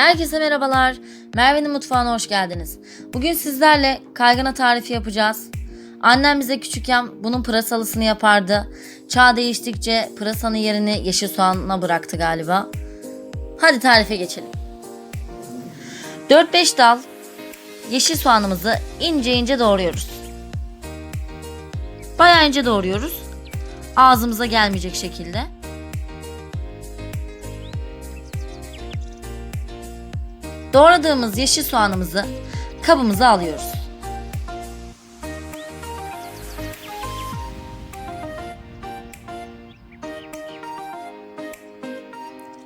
Herkese merhabalar. Merve'nin mutfağına hoş geldiniz. Bugün sizlerle kaygana tarifi yapacağız. Annem bize küçükken bunun pırasalısını yapardı. Çağ değiştikçe pırasanın yerini yeşil soğanla bıraktı galiba. Hadi tarife geçelim. 4-5 dal yeşil soğanımızı ince ince doğruyoruz. Bayağı ince doğruyoruz. Ağzımıza gelmeyecek şekilde. Doğradığımız yeşil soğanımızı kabımıza alıyoruz.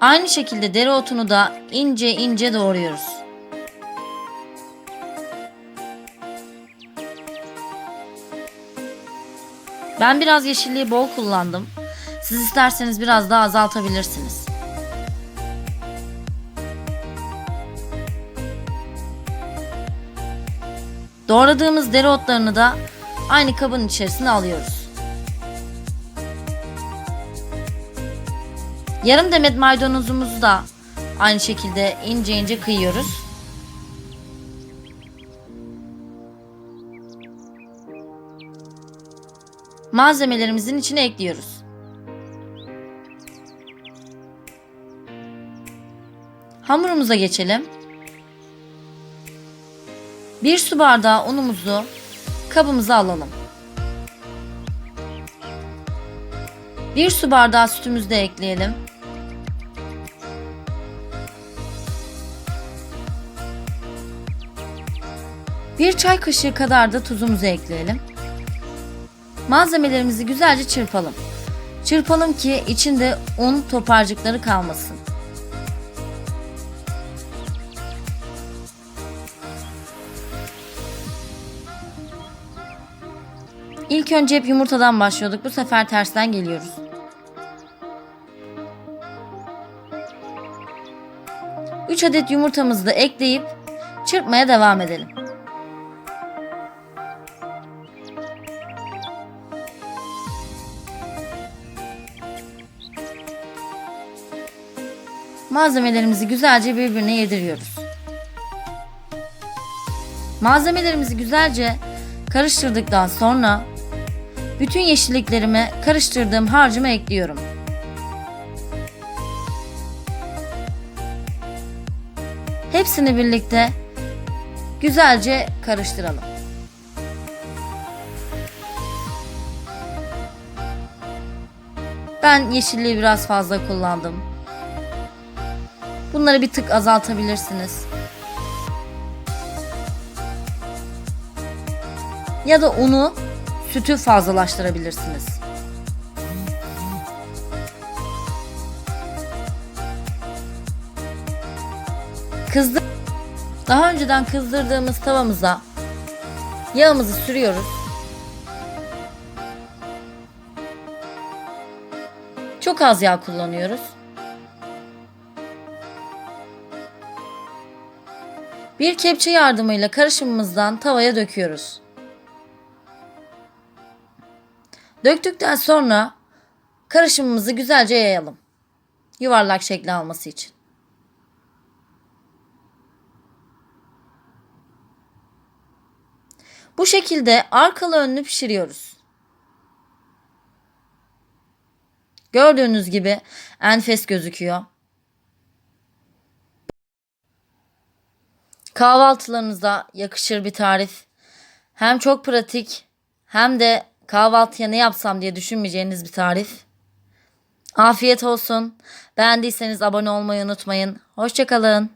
Aynı şekilde dereotunu da ince ince doğruyoruz. Ben biraz yeşilliği bol kullandım. Siz isterseniz biraz daha azaltabilirsiniz. Doğradığımız dereotlarını da aynı kabın içerisine alıyoruz. Yarım demet maydanozumuzu da aynı şekilde ince ince kıyıyoruz. Malzemelerimizin içine ekliyoruz. Hamurumuza geçelim. 1 su bardağı unumuzu kabımıza alalım. 1 su bardağı sütümüzü de ekleyelim. Bir çay kaşığı kadar da tuzumuzu ekleyelim. Malzemelerimizi güzelce çırpalım. Çırpalım ki içinde un toparcıkları kalmasın. İlk önce hep yumurtadan başlıyorduk. Bu sefer tersten geliyoruz. Üç adet yumurtamızı da ekleyip çırpmaya devam edelim. Malzemelerimizi güzelce birbirine yediriyoruz. Malzemelerimizi güzelce karıştırdıktan sonra bütün yeşilliklerimi karıştırdığım harcıma ekliyorum. Hepsini birlikte güzelce karıştıralım. Ben yeşilliği biraz fazla kullandım. Bunları bir tık azaltabilirsiniz. Ya da unu, sütü fazlalaştırabilirsiniz. Kızdır Daha önceden kızdırdığımız tavamıza yağımızı sürüyoruz. Çok az yağ kullanıyoruz. Bir kepçe yardımıyla karışımımızdan tavaya döküyoruz. Döktükten sonra karışımımızı güzelce yayalım. Yuvarlak şekli alması için. Bu şekilde arkalı önlü pişiriyoruz. Gördüğünüz gibi enfes gözüküyor. Kahvaltılarınıza yakışır bir tarif. Hem çok pratik hem de kahvaltıya ne yapsam diye düşünmeyeceğiniz bir tarif. Afiyet olsun. Beğendiyseniz abone olmayı unutmayın. Hoşçakalın.